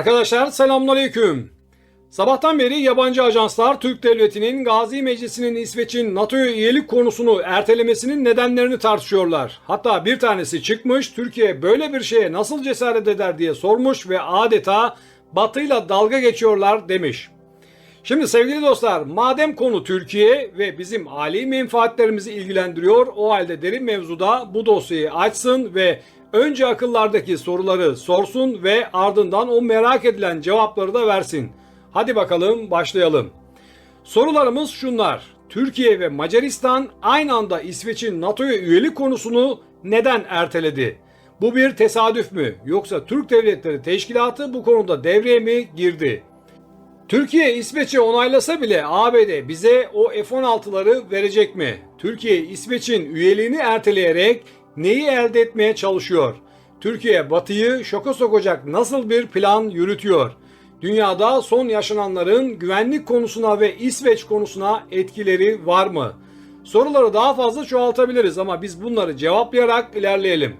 Arkadaşlar selamünaleyküm. Sabahtan beri yabancı ajanslar Türk Devleti'nin Gazi Meclisi'nin İsveç'in NATO'ya üyelik konusunu ertelemesinin nedenlerini tartışıyorlar. Hatta bir tanesi çıkmış Türkiye böyle bir şeye nasıl cesaret eder diye sormuş ve adeta batıyla dalga geçiyorlar demiş. Şimdi sevgili dostlar madem konu Türkiye ve bizim âli menfaatlerimizi ilgilendiriyor o halde derin mevzuda bu dosyayı açsın ve önce akıllardaki soruları sorsun ve ardından o merak edilen cevapları da versin. Hadi bakalım başlayalım. Sorularımız şunlar. Türkiye ve Macaristan aynı anda İsveç'in NATO'ya üyelik konusunu neden erteledi? Bu bir tesadüf mü yoksa Türk Devletleri Teşkilatı bu konuda devreye mi girdi? Türkiye İsveç'i onaylasa bile ABD bize o F-16'ları verecek mi? Türkiye İsveç'in üyeliğini erteleyerek neyi elde etmeye çalışıyor? Türkiye Batı'yı şoka sokacak nasıl bir plan yürütüyor? Dünyada son yaşananların güvenlik konusuna ve İsveç konusuna etkileri var mı? Soruları daha fazla çoğaltabiliriz ama biz bunları cevaplayarak ilerleyelim.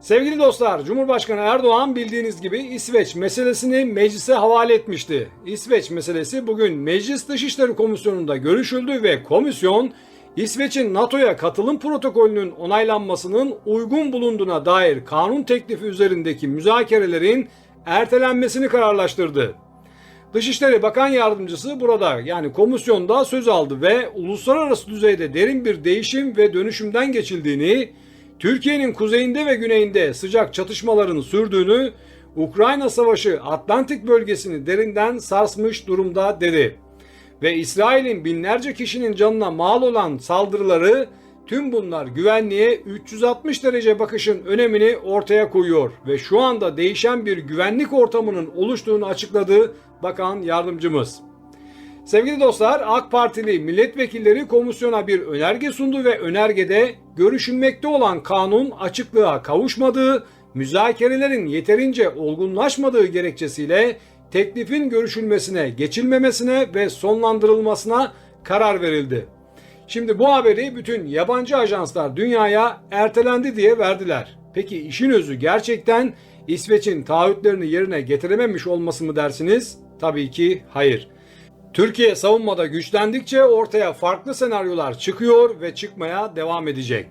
Sevgili dostlar, Cumhurbaşkanı Erdoğan bildiğiniz gibi İsveç meselesini meclise havale etmişti. İsveç meselesi bugün Meclis Dışişleri Komisyonu'nda görüşüldü ve komisyon İsveç'in NATO'ya katılım protokolünün onaylanmasının uygun bulunduğuna dair kanun teklifi üzerindeki müzakerelerin ertelenmesini kararlaştırdı. Dışişleri Bakan Yardımcısı burada yani komisyonda söz aldı ve uluslararası düzeyde derin bir değişim ve dönüşümden geçildiğini, Türkiye'nin kuzeyinde ve güneyinde sıcak çatışmaların sürdüğünü, Ukrayna Savaşı Atlantik bölgesini derinden sarsmış durumda dedi. Ve İsrail'in binlerce kişinin canına mal olan saldırıları tüm bunlar güvenliğe 360 derece bakışın önemini ortaya koyuyor ve şu anda değişen bir güvenlik ortamının oluştuğunu açıkladı Bakan Yardımcımız. Sevgili dostlar AK Partili milletvekilleri komisyona bir önerge sundu ve önergede görüşülmekte olan kanun açıklığa kavuşmadığı, müzakerelerin yeterince olgunlaşmadığı gerekçesiyle teklifin görüşülmesine, geçilmemesine ve sonlandırılmasına karar verildi. Şimdi bu haberi bütün yabancı ajanslar dünyaya ertelendi diye verdiler. Peki işin özü gerçekten İsveç'in taahhütlerini yerine getirememiş olması mı dersiniz? Tabii ki hayır. Türkiye savunmada güçlendikçe ortaya farklı senaryolar çıkıyor ve çıkmaya devam edecek.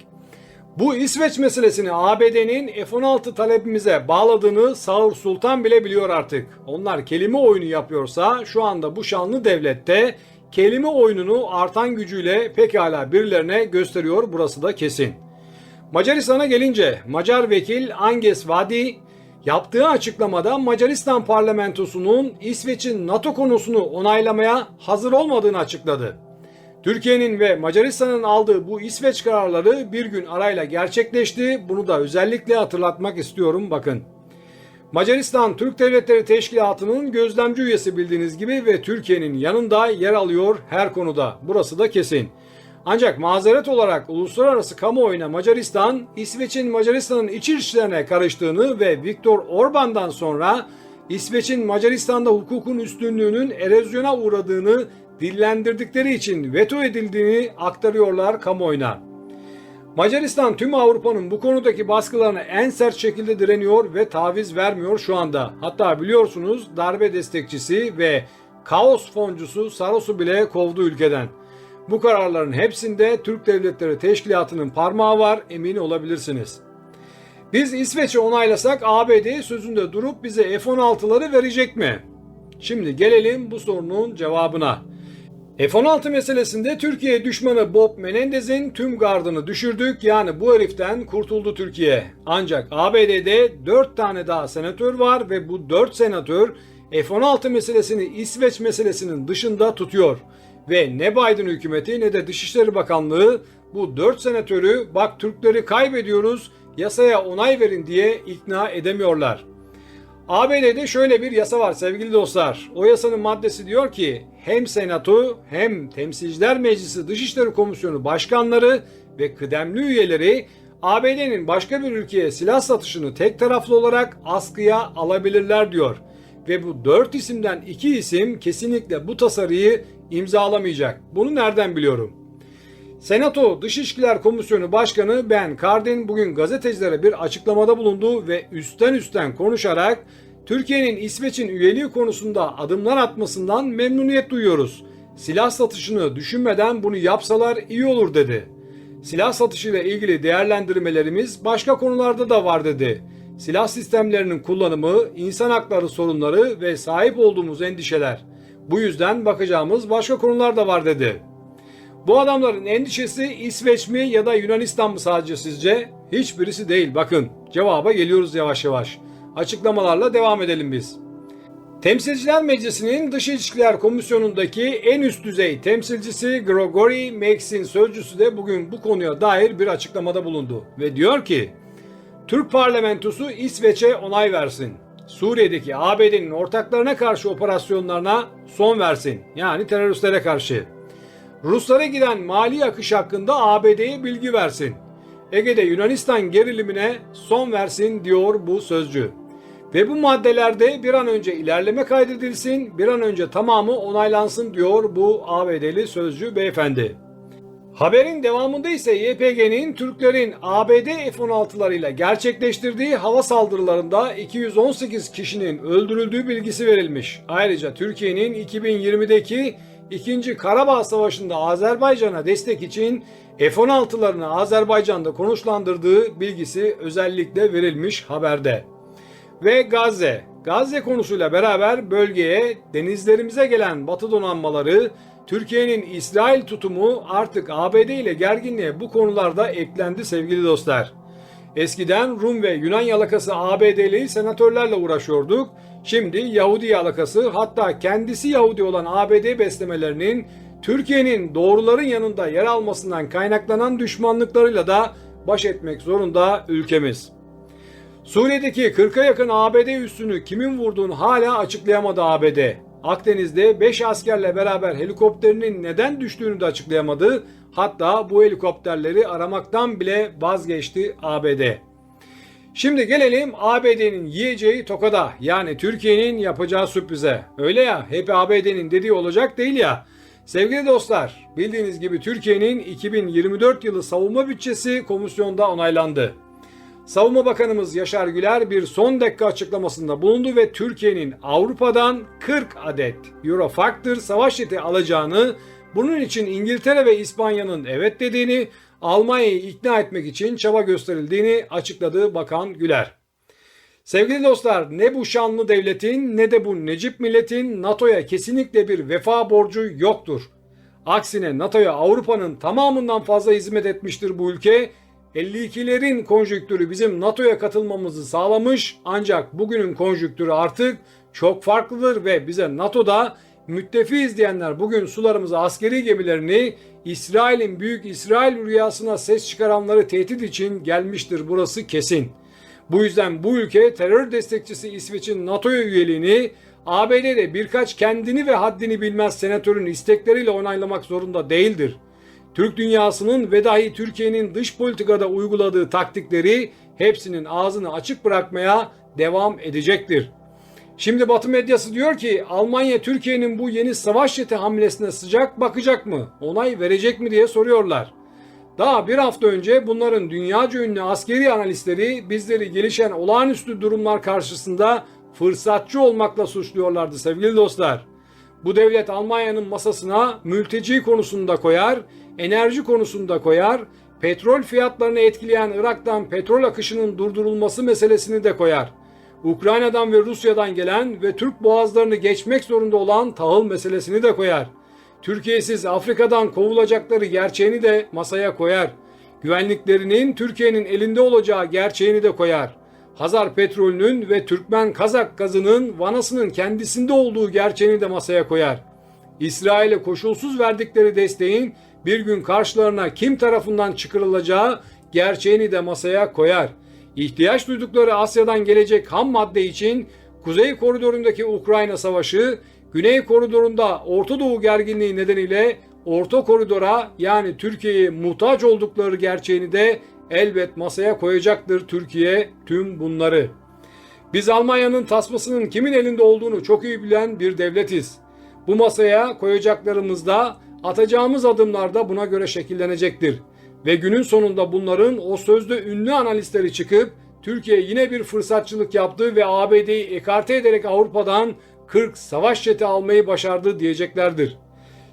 Bu İsveç meselesini ABD'nin F-16 talebimize bağladığını Sağır Sultan bile biliyor artık. Onlar kelime oyunu yapıyorsa şu anda bu şanlı devlette kelime oyununu artan gücüyle pekala birilerine gösteriyor burası da kesin. Macaristan'a gelince Macar vekil Anges Vadi yaptığı açıklamada Macaristan parlamentosunun İsveç'in NATO konusunu onaylamaya hazır olmadığını açıkladı. Türkiye'nin ve Macaristan'ın aldığı bu İsveç kararları bir gün arayla gerçekleşti. Bunu da özellikle hatırlatmak istiyorum bakın. Macaristan Türk Devletleri Teşkilatı'nın gözlemci üyesi bildiğiniz gibi ve Türkiye'nin yanında yer alıyor her konuda. Burası da kesin. Ancak mazeret olarak uluslararası kamuoyuna Macaristan, İsveç'in Macaristan'ın iç işlerine karıştığını ve Viktor Orban'dan sonra İsveç'in Macaristan'da hukukun üstünlüğünün erozyona uğradığını dillendirdikleri için veto edildiğini aktarıyorlar kamuoyuna. Macaristan tüm Avrupa'nın bu konudaki baskılarına en sert şekilde direniyor ve taviz vermiyor şu anda. Hatta biliyorsunuz darbe destekçisi ve kaos foncusu Saros'u bile kovdu ülkeden. Bu kararların hepsinde Türk Devletleri Teşkilatı'nın parmağı var emin olabilirsiniz. Biz İsveç'i onaylasak ABD sözünde durup bize F-16'ları verecek mi? Şimdi gelelim bu sorunun cevabına. F-16 meselesinde Türkiye düşmanı Bob Menendez'in tüm gardını düşürdük yani bu heriften kurtuldu Türkiye. Ancak ABD'de 4 tane daha senatör var ve bu 4 senatör F-16 meselesini İsveç meselesinin dışında tutuyor. Ve ne Biden hükümeti ne de Dışişleri Bakanlığı bu 4 senatörü bak Türkleri kaybediyoruz yasaya onay verin diye ikna edemiyorlar. ABD'de şöyle bir yasa var sevgili dostlar. O yasanın maddesi diyor ki hem Senato hem Temsilciler Meclisi Dışişleri Komisyonu başkanları ve kıdemli üyeleri ABD'nin başka bir ülkeye silah satışını tek taraflı olarak askıya alabilirler diyor. Ve bu dört isimden iki isim kesinlikle bu tasarıyı imzalamayacak. Bunu nereden biliyorum? Senato Dış Komisyonu Başkanı Ben Cardin bugün gazetecilere bir açıklamada bulundu ve üstten üstten konuşarak Türkiye'nin İsveç'in üyeliği konusunda adımlar atmasından memnuniyet duyuyoruz. Silah satışını düşünmeden bunu yapsalar iyi olur dedi. Silah satışıyla ilgili değerlendirmelerimiz başka konularda da var dedi. Silah sistemlerinin kullanımı, insan hakları sorunları ve sahip olduğumuz endişeler. Bu yüzden bakacağımız başka konular da var dedi. Bu adamların endişesi İsveç mi ya da Yunanistan mı sadece sizce? Hiçbirisi değil bakın. Cevaba geliyoruz yavaş yavaş. Açıklamalarla devam edelim biz. Temsilciler Meclisi'nin Dış İlişkiler Komisyonu'ndaki en üst düzey temsilcisi Gregory Max'in sözcüsü de bugün bu konuya dair bir açıklamada bulundu ve diyor ki Türk parlamentosu İsveç'e onay versin. Suriye'deki ABD'nin ortaklarına karşı operasyonlarına son versin. Yani teröristlere karşı. Ruslara giden mali akış hakkında ABD'ye bilgi versin. Ege'de Yunanistan gerilimine son versin diyor bu sözcü. Ve bu maddelerde bir an önce ilerleme kaydedilsin, bir an önce tamamı onaylansın diyor bu ABD'li sözcü beyefendi. Haberin devamında ise YPG'nin Türklerin ABD F-16'larıyla gerçekleştirdiği hava saldırılarında 218 kişinin öldürüldüğü bilgisi verilmiş. Ayrıca Türkiye'nin 2020'deki 2. Karabağ Savaşı'nda Azerbaycan'a destek için F-16'larını Azerbaycan'da konuşlandırdığı bilgisi özellikle verilmiş haberde. Ve Gazze. Gazze konusuyla beraber bölgeye denizlerimize gelen Batı donanmaları Türkiye'nin İsrail tutumu artık ABD ile gerginliğe bu konularda eklendi sevgili dostlar. Eskiden Rum ve Yunan yalakası ABD'li senatörlerle uğraşıyorduk. Şimdi Yahudi yalakası hatta kendisi Yahudi olan ABD beslemelerinin Türkiye'nin doğruların yanında yer almasından kaynaklanan düşmanlıklarıyla da baş etmek zorunda ülkemiz. Suriye'deki 40'a yakın ABD üssünü kimin vurduğunu hala açıklayamadı ABD. Akdeniz'de 5 askerle beraber helikopterinin neden düştüğünü de açıklayamadı. Hatta bu helikopterleri aramaktan bile vazgeçti ABD. Şimdi gelelim ABD'nin yiyeceği tokada yani Türkiye'nin yapacağı sürprize. Öyle ya hep ABD'nin dediği olacak değil ya. Sevgili dostlar bildiğiniz gibi Türkiye'nin 2024 yılı savunma bütçesi komisyonda onaylandı. Savunma Bakanımız Yaşar Güler bir son dakika açıklamasında bulundu ve Türkiye'nin Avrupa'dan 40 adet Eurofactor savaş jeti alacağını, bunun için İngiltere ve İspanya'nın evet dediğini, Almanya'yı ikna etmek için çaba gösterildiğini açıkladı Bakan Güler. Sevgili dostlar ne bu şanlı devletin ne de bu Necip milletin NATO'ya kesinlikle bir vefa borcu yoktur. Aksine NATO'ya Avrupa'nın tamamından fazla hizmet etmiştir bu ülke 52'lerin konjüktürü bizim NATO'ya katılmamızı sağlamış ancak bugünün konjüktürü artık çok farklıdır ve bize NATO'da müttefiyiz diyenler bugün sularımıza askeri gemilerini İsrail'in büyük İsrail rüyasına ses çıkaranları tehdit için gelmiştir burası kesin. Bu yüzden bu ülke terör destekçisi İsveç'in NATO'ya üyeliğini ABD'de birkaç kendini ve haddini bilmez senatörün istekleriyle onaylamak zorunda değildir. Türk dünyasının ve dahi Türkiye'nin dış politikada uyguladığı taktikleri hepsinin ağzını açık bırakmaya devam edecektir. Şimdi Batı medyası diyor ki Almanya Türkiye'nin bu yeni savaş jeti hamlesine sıcak bakacak mı? Onay verecek mi diye soruyorlar. Daha bir hafta önce bunların dünyaca ünlü askeri analistleri bizleri gelişen olağanüstü durumlar karşısında fırsatçı olmakla suçluyorlardı sevgili dostlar. Bu devlet Almanya'nın masasına mülteci konusunda koyar, enerji konusunda koyar, petrol fiyatlarını etkileyen Irak'tan petrol akışının durdurulması meselesini de koyar. Ukrayna'dan ve Rusya'dan gelen ve Türk boğazlarını geçmek zorunda olan tahıl meselesini de koyar. Türkiye'siz Afrika'dan kovulacakları gerçeğini de masaya koyar. Güvenliklerinin Türkiye'nin elinde olacağı gerçeğini de koyar. Hazar petrolünün ve Türkmen Kazak gazının vanasının kendisinde olduğu gerçeğini de masaya koyar. İsrail'e koşulsuz verdikleri desteğin bir gün karşılarına kim tarafından çıkarılacağı gerçeğini de masaya koyar. İhtiyaç duydukları Asya'dan gelecek ham madde için Kuzey koridorundaki Ukrayna savaşı, Güney koridorunda Orta Doğu gerginliği nedeniyle Orta koridora yani Türkiye'ye muhtaç oldukları gerçeğini de elbet masaya koyacaktır Türkiye tüm bunları. Biz Almanya'nın tasmasının kimin elinde olduğunu çok iyi bilen bir devletiz. Bu masaya koyacaklarımızda atacağımız adımlar da buna göre şekillenecektir. Ve günün sonunda bunların o sözde ünlü analistleri çıkıp Türkiye yine bir fırsatçılık yaptı ve ABD'yi ekarte ederek Avrupa'dan 40 savaş jeti almayı başardı diyeceklerdir.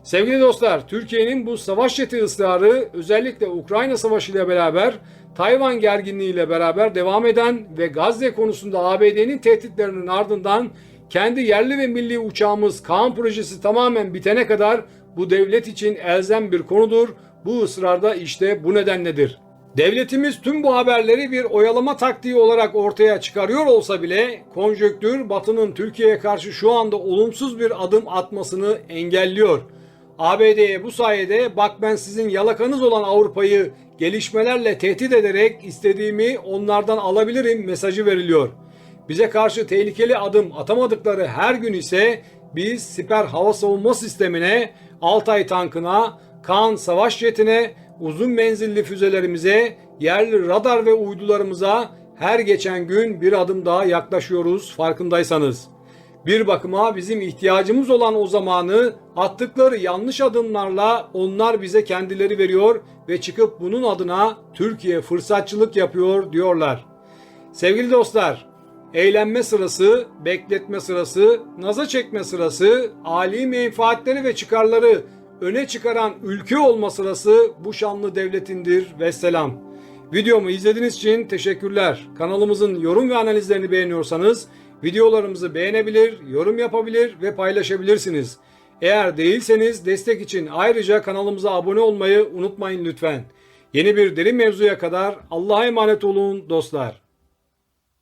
Sevgili dostlar, Türkiye'nin bu savaş jeti ısrarı özellikle Ukrayna Savaşı ile beraber Tayvan gerginliği ile beraber devam eden ve Gazze konusunda ABD'nin tehditlerinin ardından kendi yerli ve milli uçağımız Kaan projesi tamamen bitene kadar bu devlet için elzem bir konudur. Bu ısrarda işte bu nedenledir. Devletimiz tüm bu haberleri bir oyalama taktiği olarak ortaya çıkarıyor olsa bile konjöktür Batı'nın Türkiye'ye karşı şu anda olumsuz bir adım atmasını engelliyor. ABD'ye bu sayede bak ben sizin yalakanız olan Avrupa'yı gelişmelerle tehdit ederek istediğimi onlardan alabilirim mesajı veriliyor. Bize karşı tehlikeli adım atamadıkları her gün ise biz siper hava savunma sistemine, Altay tankına, Kaan savaş jetine, uzun menzilli füzelerimize, yerli radar ve uydularımıza her geçen gün bir adım daha yaklaşıyoruz farkındaysanız. Bir bakıma bizim ihtiyacımız olan o zamanı attıkları yanlış adımlarla onlar bize kendileri veriyor ve çıkıp bunun adına Türkiye fırsatçılık yapıyor diyorlar. Sevgili dostlar, eğlenme sırası, bekletme sırası, naza çekme sırası, âli menfaatleri ve çıkarları öne çıkaran ülke olma sırası bu şanlı devletindir ve selam. Videomu izlediğiniz için teşekkürler. Kanalımızın yorum ve analizlerini beğeniyorsanız videolarımızı beğenebilir, yorum yapabilir ve paylaşabilirsiniz. Eğer değilseniz destek için ayrıca kanalımıza abone olmayı unutmayın lütfen. Yeni bir derin mevzuya kadar Allah'a emanet olun dostlar.